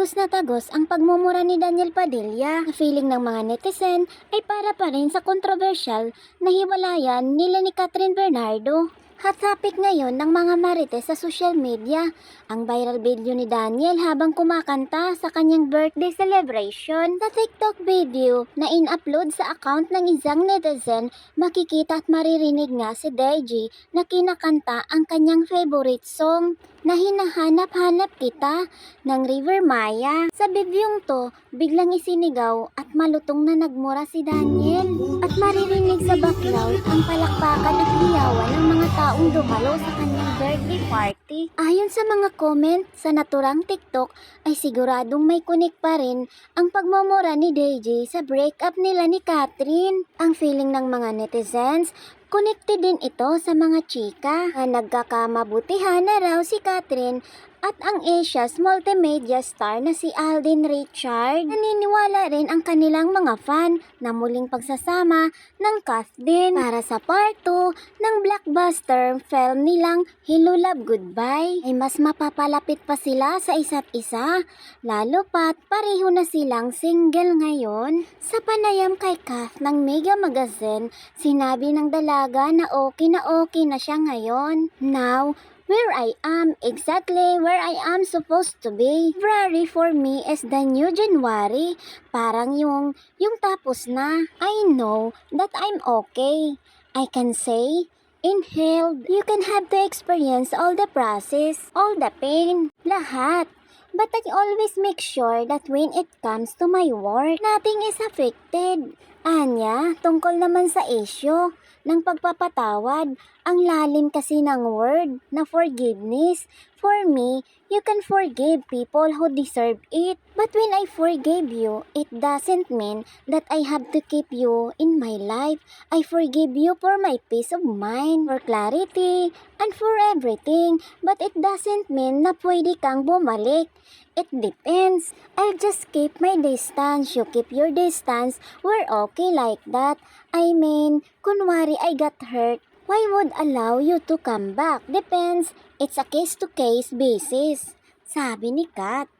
Tagos na tagos ang pagmumura ni Daniel Padilla. Ang feeling ng mga netizen ay para pa rin sa kontrobersyal na hiwalayan nila ni Catherine Bernardo. Hot topic ngayon ng mga marites sa social media, ang viral video ni Daniel habang kumakanta sa kanyang birthday celebration. Sa TikTok video na in-upload sa account ng isang netizen, makikita at maririnig nga si Deji na kinakanta ang kanyang favorite song na hinahanap-hanap kita ng River Maya. Sa bidyong to, biglang isinigaw at malutong na nagmura si Daniel. At maririnig sa background ang palakpakan at liyawan ng mga taong dumalo sa kanyang birthday party. Ayon sa mga comment sa naturang TikTok ay siguradong may kunik pa rin ang pagmumura ni DJ sa breakup nila ni Catherine. Ang feeling ng mga netizens, Connected din ito sa mga chika na nagkakamabutihan na raw si Catherine at ang Asia's multimedia star na si Alden Richard. Naniniwala rin ang kanilang mga fan na muling pagsasama ng din para sa part 2 ng blockbuster film nilang Hello Love Goodbye ay mas mapapalapit pa sila sa isa't isa lalo pat pareho na silang single ngayon. Sa panayam kay Kath ng Mega Magazine, sinabi ng dalaga na okay na okay na siya ngayon. Now, where I am, exactly where I am supposed to be. February for me is the new January. Parang yung, yung tapos na. I know that I'm okay. I can say, inhaled. You can have to experience all the process, all the pain, lahat. But I always make sure that when it comes to my work, nothing is affected. Anya, tungkol naman sa issue ng pagpapatawad, ang lalim kasi ng word na forgiveness. For me, you can forgive people who deserve it. But when I forgave you, it doesn't mean that I have to keep you in my life. I forgive you for my peace of mind, for clarity, and for everything. But it doesn't mean na pwede kang bumalik. It depends. I'll just keep my distance. You keep your distance. We're okay like that. I mean, kunwari I got hurt. Why would allow you to come back? Depends. It's a case-to-case basis. Sabi ni Kat.